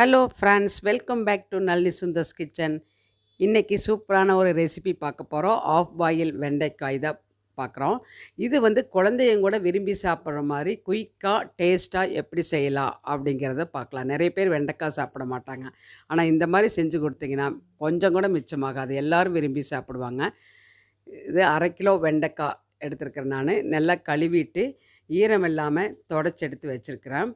Hello friends welcome back to Nalli Sundar's kitchen இன்றைக்கி சூப்பரான ஒரு ரெசிபி பார்க்க போகிறோம் ஆஃப் பாயில் வெண்டைக்காய் தான் பார்க்குறோம். இது வந்து குழந்தைங்க கூட விரும்பி சாப்பிட்ற மாதிரி குயிக்காக டேஸ்ட்டாக எப்படி செய்யலாம் அப்படிங்கிறத பார்க்கலாம். நிறைய பேர் வெண்டைக்காய் சாப்பிட மாட்டாங்க. ஆனால் இந்த மாதிரி செஞ்சு கொடுத்தீங்கன்னா கொஞ்சம் கூட மிச்சமாகாது. எல்லோரும் விரும்பி சாப்பிடுவாங்க. இது அரை கிலோ வெண்டைக்காய் எடுத்துருக்கிறேன் நான். நல்லா கழுவிட்டு ஈரம் இல்லாமல் தொடச்சி எடுத்து வச்சுருக்கிறேன்.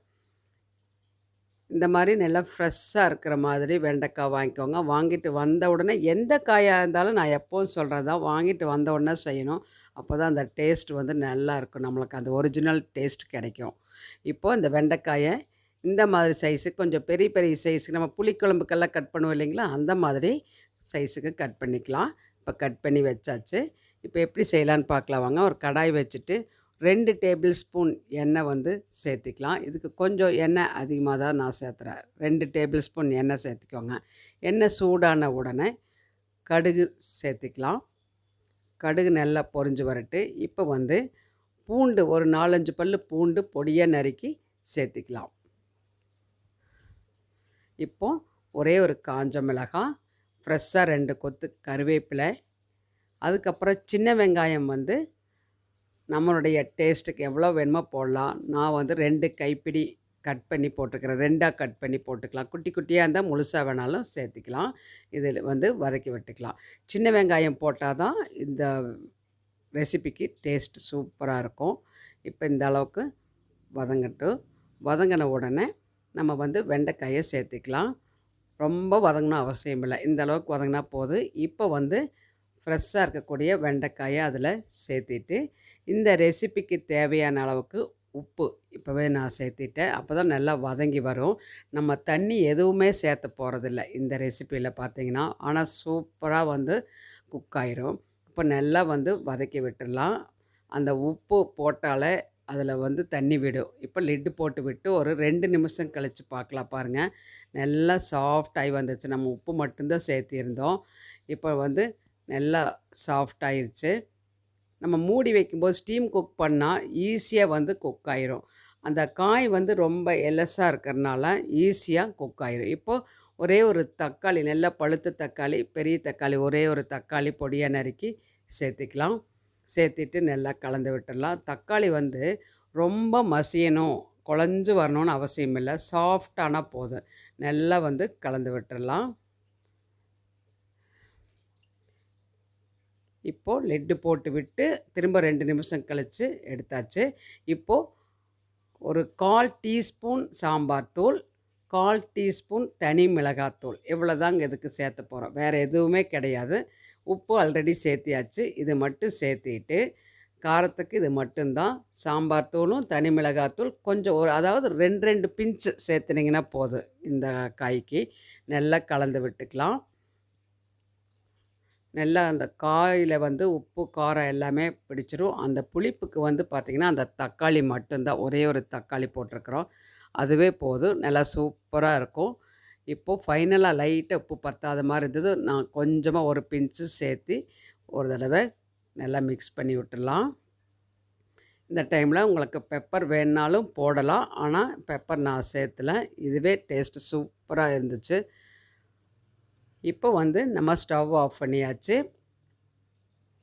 இந்த மாதிரி நல்லா ஃப்ரெஷ்ஷாக இருக்கிற மாதிரி வெண்டைக்காய் வாங்கிக்கோங்க. வாங்கிட்டு வந்த உடனே எந்த காயாக இருந்தாலும் நான் எப்போவும் சொல்கிறது தான். வாங்கிட்டு வந்த உடனே செய்யணும். அப்போ தான் அந்த டேஸ்ட் வந்து நல்லா இருக்கும். நம்மளுக்கு அந்த ஒரிஜினல் டேஸ்ட் கிடைக்கும். இப்போது இந்த வெண்டைக்காயை இந்த மாதிரி சைஸுக்கு கொஞ்சம் பெரிய பெரிய சைஸுக்கு நம்ம புளிக்குழம்புக்கெல்லாம் கட் பண்ணுவோம் இல்லைங்களா? அந்த மாதிரி சைஸுக்கு கட் பண்ணிக்கலாம். இப்போ கட் பண்ணி வச்சாச்சு. இப்போ எப்படி செய்யலான்னு பார்க்கலாம். வாங்க ஒரு கடாய் வச்சுட்டு ரெண்டு டேபிள் ஸ்பூன் எண்ணெய் வந்து சேர்த்திக்கலாம். இதுக்கு கொஞ்சம் எண்ணெய் அதிகமாக தான் நான் சேர்த்துறேன். ரெண்டு டேபிள் ஸ்பூன் எண்ணெய் சேர்த்துக்கோங்க. எண்ணெய் சூடான உடனே கடுகு சேர்த்திக்கலாம். கடுகு நல்லா பொரிஞ்சு வரட்டு. இப்போ வந்து பூண்டு ஒரு நாலஞ்சு பல் பூண்டு பொடியாக நறுக்கி சேர்த்திக்கலாம். இப்போ ஒரே ஒரு காஞ்ச மிளகாய் ஃப்ரெஷ்ஷாக ரெண்டு கொத்து கருவேப்பிலை அதுக்கப்புறம் சின்ன வெங்காயம் வந்து நம்மளுடைய டேஸ்ட்டுக்கு எவ்வளோ வேணுமோ போடலாம். நான் வந்து ரெண்டு கைப்பிடி கட் பண்ணி போட்டுக்கிறேன். ரெண்டாக கட் பண்ணி போட்டுக்கலாம். குட்டி குட்டியாக இருந்தால் முழுசாக வேணாலும் சேர்த்துக்கலாம். இதில் வந்து வதக்கி விட்டுக்கலாம். சின்ன வெங்காயம் போட்டால் தான் இந்த ரெசிபிக்கு டேஸ்ட் சூப்பராக இருக்கும். இப்போ இந்த அளவுக்கு வதங்கட்டும். வதங்கின உடனே நம்ம வந்து வெண்டைக்காயை சேர்த்துக்கலாம். ரொம்ப வதங்கணும் அவசியம் இல்லை. இந்த அளவுக்கு வதங்கினா போதும். இப்போ வந்து ஃப்ரெஷ்ஷாக இருக்கக்கூடிய வெண்டைக்காயை அதில் சேர்த்திட்டு இந்த ரெசிபிக்கு தேவையான அளவுக்கு உப்பு இப்போவே நான் சேர்த்திட்டேன். அப்போ தான் நல்லா வதங்கி வரும். நம்ம தண்ணி எதுவுமே சேர்த்து போகிறதில்ல இந்த ரெசிப்பியில் பார்த்தீங்கன்னா. ஆனால் சூப்பராக வந்து குக் ஆயிரும். இப்போ நல்லா வந்து வதக்கி விட்டுடலாம். அந்த உப்பு போட்டாலே அதில் வந்து தண்ணி விடும். இப்போ லிட்டு போட்டு விட்டு ஒரு ரெண்டு நிமிஷம் கழித்து பார்க்கலாம் பாருங்கள் நல்லா சாஃப்ட் ஆகி வந்துச்சு. நம்ம உப்பு மட்டும்தான் சேர்த்திருந்தோம். இப்போ வந்து நல்லா சாஃப்ட் ஆயிருச்சு. நம்ம மூடி வைக்கும்போது ஸ்டீம் குக் பண்ணால் ஈஸியாக வந்து குக் ஆயிரும். அந்த காய் வந்து ரொம்ப எலசாக இருக்கிறனால ஈஸியாக குக் ஆயிரும். இப்போது ஒரே ஒரு தக்காளி நல்லா பழுத்த தக்காளி பெரிய தக்காளி ஒரே ஒரு தக்காளி பொடியாக நறுக்கி சேர்த்துக்கலாம். சேர்த்துட்டு நல்லா கலந்து விட்டுடலாம். தக்காளி வந்து ரொம்ப மசியணும் குழஞ்சு வரணும்னு அவசியம் இல்லை சாஃப்டானால் போதும். நல்லா வந்து கலந்து விட்டுடலாம். இப்போது லெட்டு போட்டு விட்டு திரும்ப ரெண்டு நிமிஷம் கழித்து எடுத்தாச்சு. இப்போது ஒரு கால் டீஸ்பூன் சாம்பார் தூள் கால் டீஸ்பூன் தனி மிளகாத்தூள் இவ்வளோ தாங்க இதுக்கு சேர்த்த போகிறோம் வேறு எதுவுமே கிடையாது. உப்பு ஆல்ரெடி சேர்த்தியாச்சு. இது மட்டும் சேர்த்திட்டு காரத்துக்கு இது மட்டும்தான். சாம்பார் தூளும் தனி மிளகாத்தூள் கொஞ்சம் ஒரு அதாவது ரெண்டு ரெண்டு பிஞ்சு சேர்த்துனிங்கன்னா போதும் இந்த காய்க்கு. நல்லா கலந்து விட்டுக்கலாம். நல்லா அந்த காயில் வந்து உப்பு காரம் எல்லாமே பிடிச்சிரும். அந்த புளிப்புக்கு வந்து பார்த்திங்கன்னா அந்த தக்காளி மட்டும்தான். ஒரே ஒரு தக்காளி போட்டிருக்கிறோம். அதுவே போதும். நல்லா சூப்பராக இருக்கும். இப்போது ஃபைனலாக லைட்டாக உப்பு பத்தாத மாதிரி இருந்தது. நான் கொஞ்சமாக ஒரு பிஞ்சு சேர்த்து ஒரு தடவை நல்லா மிக்ஸ் பண்ணி விட்டுடலாம். இந்த டைமில் உங்களுக்கு பெப்பர் வேணுனாலும் போடலாம். ஆனால் பெப்பர் நான் சேர்த்துல. இதுவே டேஸ்ட்டு சூப்பராக இருந்துச்சு. இப்போ வந்து நம்ம ஸ்டவ் ஆஃப் பண்ணியாச்சு.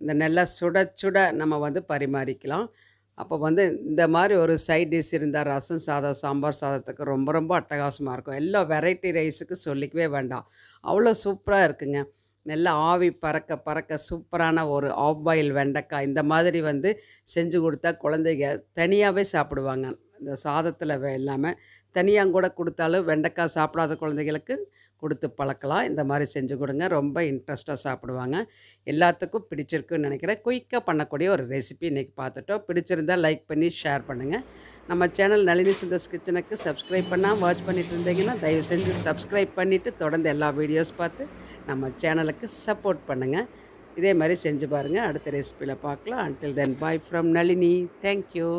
இந்த நல்லா சுட சுட நம்ம வந்து பரிமாறிக்கலாம். அப்போ வந்து இந்த மாதிரி ஒரு சைட் டிஷ் இருந்தால் ரசம் சாதம் சாம்பார் சாதத்துக்கு ரொம்ப ரொம்ப அட்டகாசமாக இருக்கும். எல்லா வெரைட்டி ரைஸுக்கு சொல்லிக்கவே வேண்டாம். அவ்வளோ சூப்பராக இருக்குங்க. நல்லா ஆவி பறக்க பறக்க சூப்பரான ஒரு ஆஃப் பாயில் வெண்டைக்காய் இந்த மாதிரி வந்து செஞ்சு கொடுத்தா குழந்தைங்க தனியாகவே சாப்பிடுவாங்க. இந்த சாதத்தில் இல்லாமல் தனியாக கூட கொடுத்தாலும் வெண்டைக்காய் சாப்பிடாத குழந்தைகளுக்கு கொடுத்து பழக்கலாம். இந்த மாதிரி செஞ்சு கொடுங்க. ரொம்ப இன்ட்ரெஸ்ட்டாக சாப்பிடுவாங்க. எல்லாத்துக்கும் பிடிச்சிருக்குன்னு நினைக்கிறேன். குயிக்காக பண்ணக்கூடிய ஒரு ரெசிபி இன்றைக்கி பார்த்துட்டோம். பிடிச்சிருந்தால் லைக் பண்ணி ஷேர் பண்ணுங்கள் நம்ம சேனல் நளினி சுந்தர்ஸ் கிச்சனுக்கு சப்ஸ்கிரைப் பண்ணால் வாட்ச் பண்ணிட்டு இருந்தீங்கன்னா தயவு செஞ்சு சப்ஸ்கிரைப் பண்ணிவிட்டு தொடர்ந்து எல்லா வீடியோஸ் பார்த்து நம்ம சேனலுக்கு சப்போர்ட் பண்ணுங்கள் இதே மாதிரி செஞ்சு பாருங்கள் அடுத்த ரெசிப்பியில் பார்க்கலாம். Until then bye from Nalini. Thank you